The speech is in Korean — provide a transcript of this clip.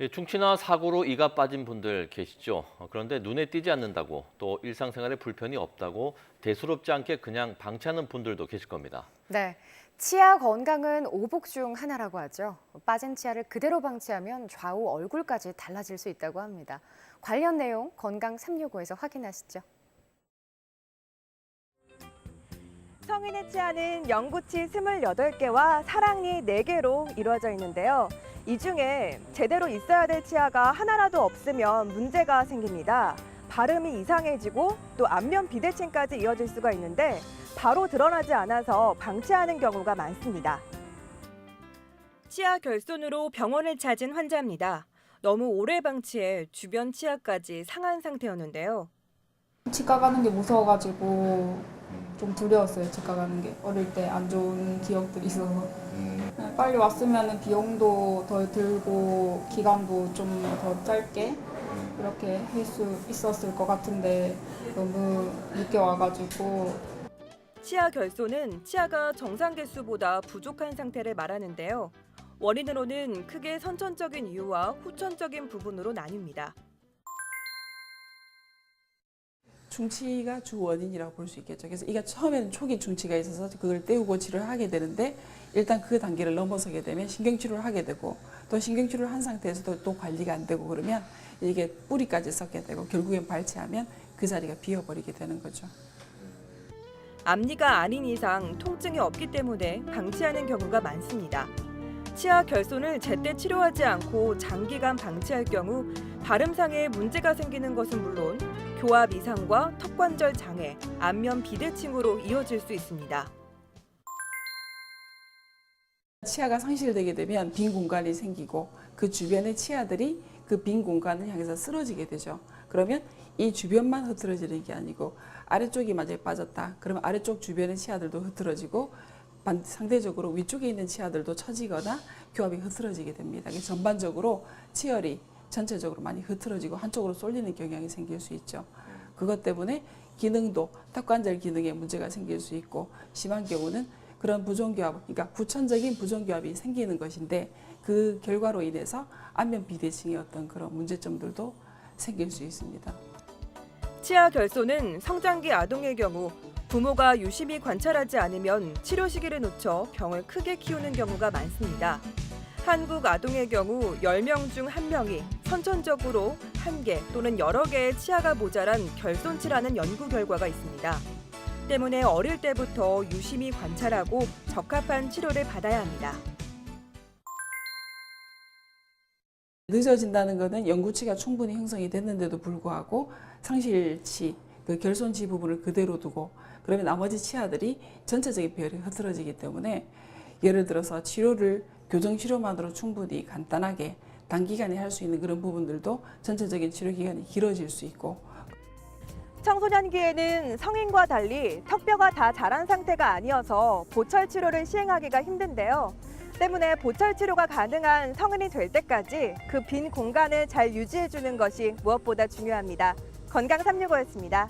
예, 충치나 사고로 이가 빠진 분들 계시죠. 어, 그런데 눈에 띄지 않는다고 또 일상생활에 불편이 없다고 대수롭지 않게 그냥 방치하는 분들도 계실 겁니다. 네. 치아 건강은 오복 중 하나라고 하죠. 빠진 치아를 그대로 방치하면 좌우 얼굴까지 달라질 수 있다고 합니다. 관련 내용 건강 365에서 확인하시죠. 성인의 치아는 영구치 28개와 사랑니 4개로 이루어져 있는데요. 이 중에 제대로 있어야 될 치아가 하나라도 없으면 문제가 생깁니다. 발음이 이상해지고 또 안면 비대칭까지 이어질 수가 있는데 바로 드러나지 않아서 방치하는 경우가 많습니다. 치아 결손으로 병원을 찾은 환자입니다. 너무 오래 방치해 주변 치아까지 상한 상태였는데요. 치과 가는 게 무서워가지고 좀 두려웠어요. 치과 가는 게 어릴 때 안 좋은 기억들이 있어서 네, 빨리 왔으면 비용도 덜 들고 기간도 좀 더 짧게 이렇게 할 수 있었을 것 같은데 너무 늦게 와가지고 치아 결손은 치아가 정상 개수보다 부족한 상태를 말하는데요. 원인으로는 크게 선천적인 이유와 후천적인 부분으로 나뉩니다. 중치가 주 원인이라고 볼 수 있겠죠. 그래서 이게 처음에는 초기 중치가 있어서 그걸 떼우고 치료를 하게 되는데 일단 그 단계를 넘어서게 되면 신경치료를 하게 되고 또 신경치료를 한 상태에서도 또 관리가 안 되고 그러면 이게 뿌리까지 썩게 되고 결국엔 발치하면 그 자리가 비어버리게 되는 거죠. 앞니가 아닌 이상 통증이 없기 때문에 방치하는 경우가 많습니다. 치아 결손을 제때 치료하지 않고 장기간 방치할 경우 발음상에 문제가 생기는 것은 물론 교합 이상과 턱관절 장애, 안면 비대칭으로 이어질 수 있습니다. 치아가 상실되게 되면 빈 공간이 생기고 그 주변의 치아들이 그 빈 공간을 향해서 쓰러지게 되죠. 그러면 이 주변만 흐트러지는 게 아니고 아래쪽이 만약에 빠졌다. 그러면 아래쪽 주변의 치아들도 흐트러지고 반- 상대적으로 위쪽에 있는 치아들도 처지거나 교합이 흐트러지게 됩니다. 전반적으로 치열이 전체적으로 많이 흐트러지고 한쪽으로 쏠리는 경향이 생길 수 있죠. 그것 때문에 기능도 턱관절 기능에 문제가 생길 수 있고 심한 경우는 그런 부종교합, 그러니까 후천적인 부종교합이 생기는 것인데 그 결과로 인해서 안면 비대칭의 어떤 그런 문제점들도 생길 수 있습니다. 치아 결손은 성장기 아동의 경우 부모가 유심히 관찰하지 않으면 치료 시기를 놓쳐 병을 크게 키우는 경우가 많습니다. 한국 아동의 경우 10명 중 1명이 선천적으로 한 개 또는 여러 개의 치아가 모자란 결손치라는 연구 결과가 있습니다. 때문에 어릴 때부터 유심히 관찰하고 적합한 치료를 받아야 합니다. 늦어진다는 것은 영구치가 충분히 형성이 됐는데도 불구하고 상실치, 그 결손치 부분을 그대로 두고 그러면 나머지 치아들이 전체적인 비율이 흐트러지기 때문에 예를 들어서 치료를 교정 치료만으로 충분히 간단하게 단기간에 할 수 있는 그런 부분들도 전체적인 치료 기간이 길어질 수 있고 청소년기에는 성인과 달리 턱뼈가 다 자란 상태가 아니어서 보철 치료를 시행하기가 힘든데요. 때문에 보철 치료가 가능한 성인이 될 때까지 그 빈 공간을 잘 유지해 주는 것이 무엇보다 중요합니다. 건강 365였습니다.